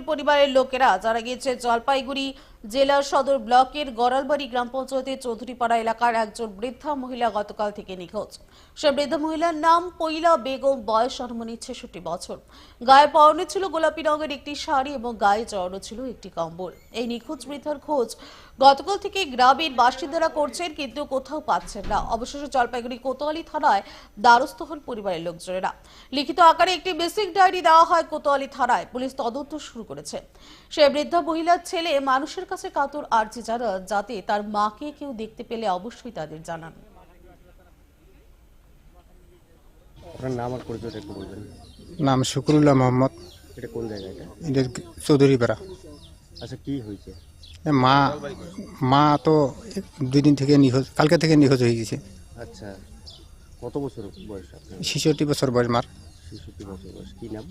হলের পরিবারের লোকেরা যারা গিয়েছে, জলপাইগুড়ি জেলার সদর ব্লকের গড়ালবাড়ি গ্রাম পঞ্চায়েতের চৌধুরীপাড়া এলাকার একজন বৃদ্ধা মহিলা গতকাল থেকে নিখোঁজ। সে বৃদ্ধা মহিলার নাম পৈলা বেগম, বয়স অনুমানি ছেষট্টি বছর। গায়ে পরনে ছিল গোলাপি রঙের একটি শাড়ি এবং গায়ে জড়ানো ছিল একটি কম্বল। এই নিখোঁজ বৃদ্ধার খোঁজ গতকাল থেকে গ্রামের বাসিন্দারা করছেন কিন্তু কোথাও পাচ্ছেন না। অবশেষে জলপাইগুড়ি কোতোয়ালি থানায় দ্বারস্থ হন পরিবারের লোকজনেরা। লিখিত আকারে একটি মিসিং ডায়েরি দেওয়া হয় কোতোয়ালি থানায়। পুলিশ তদন্ত শুরু করেছে। সে বৃদ্ধা মহিলার ছেলে মানুষের কাছে কাতর আর্জি জানান যাতে তার মাকে কেউ দেখতে পেলে অবশ্যই তাদের জানান। আপনার নাম আর পরিচয়টা একটু বলবেন। নাম শুকুরুল্লাহ মোহাম্মদ। এটা কোন জায়গা এটা? এটা চৌধুরীপাড়া। আচ্ছা কি হয়েছে? এ মা মা তো দুই দিন থেকে নিখোঁজ কালকে থেকে নিখোঁজ হয়ে গেছে। আচ্ছা কত বছর বয়স আপনার? ছেষট্টি বছর বয়স মার। ছেষট্টি বছর বয়স কী নাম?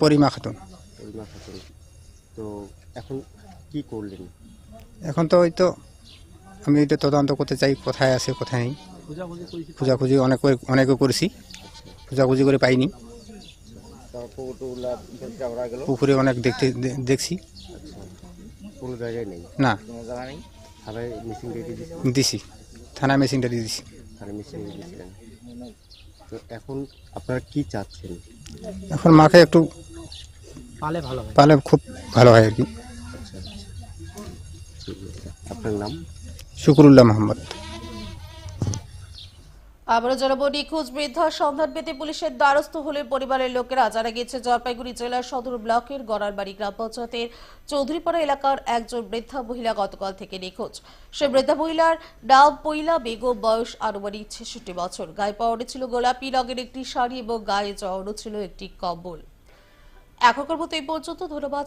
পরিমা খাতুন। অরিমা খাতুন। তো এখন কি করলেন? এখন তো ওই তো আমি এটা তদন্ত করতে চাই কোথায় আছে কোথায় নেই। খোঁজাখুঁজি অনেক অনেকে করেছি খোঁজাখুঁজি করে পাইনি। পুকুরে অনেক দেখতে দেখছি। আচ্ছা জায়গায় নেই। না। থানায় মিসিং ডেটে দিছি? থানা মেশিনটা দিয়ে দিছি। থানায় মিসিং দিয়েছিলেন তো এখন আপনারা কি চাচ্ছেন? এখন মাকে একটু পালে খুব ভালো হয় আর কি। আচ্ছা আচ্ছা। আপনার নাম? শুকুরুল্লাহ মোহাম্মদ। আবারও জানাব, নিখোঁজ বৃদ্ধার সন্ধান পেতে পুলিশের দ্বারস্থ হলে পরিবারের লোকেরা। যারা গেছে জলপাইগুড়ি জেলার সদর ব্লকের গড়ারবাড়ি গ্রাম পঞ্চায়েতের চৌধুরীপাড়া এলাকার একজন বৃদ্ধা মহিলা গতকাল থেকে নিখোঁজ। সে বৃদ্ধা মহিলার নাম পৈলা বেগম, বয়স আনুমানিক ছেষট্টি বছর। গায়ে পরনে ছিল গোলাপি রঙের একটি শাড়ি এবং গায়ে জড়ো ছিল একটি কম্বল। এখনকার মতো এই পর্যন্ত। ধন্যবাদ